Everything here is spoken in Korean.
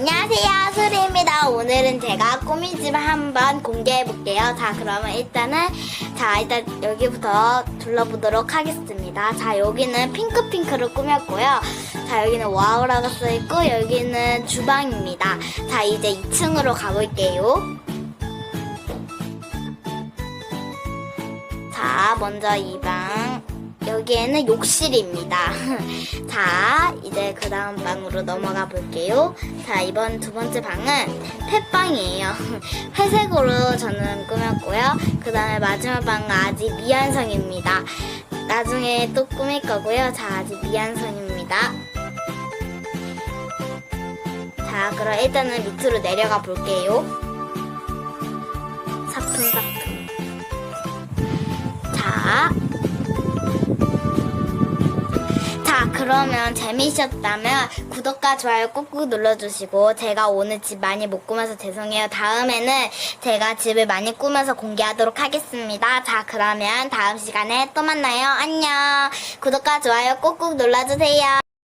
안녕하세요, 수리입니다. 오늘은 제가 꾸미집 한번 공개해 볼게요. 자, 그러면 일단은 자, 일단 여기부터 둘러보도록 하겠습니다. 자, 여기는 핑크핑크로 꾸몄고요. 자, 여기는 와우라고 써 있고 여기는 주방입니다. 자, 이제 2층으로 가볼게요. 자, 먼저 이 방. 여기에는 욕실입니다. 자, 그 다음 방으로 넘어가 볼게요. 자, 이번 두 번째 방은 펫방이에요. 회색으로 저는 꾸몄고요. 그 다음에 마지막 방은 아직 미완성입니다. 나중에 또 꾸밀 거고요. 자, 아직 미완성입니다. 자, 그럼 일단은 밑으로 내려가 볼게요. 사품사품. 그러면 재미있었다면 구독과 좋아요 꾹꾹 눌러주시고 제가 오늘 집 많이 못 꾸며서 죄송해요. 다음에는 제가 집을 많이 꾸며서 공개하도록 하겠습니다. 자, 그러면 다음 시간에 또 만나요. 안녕. 구독과 좋아요 꾹꾹 눌러주세요.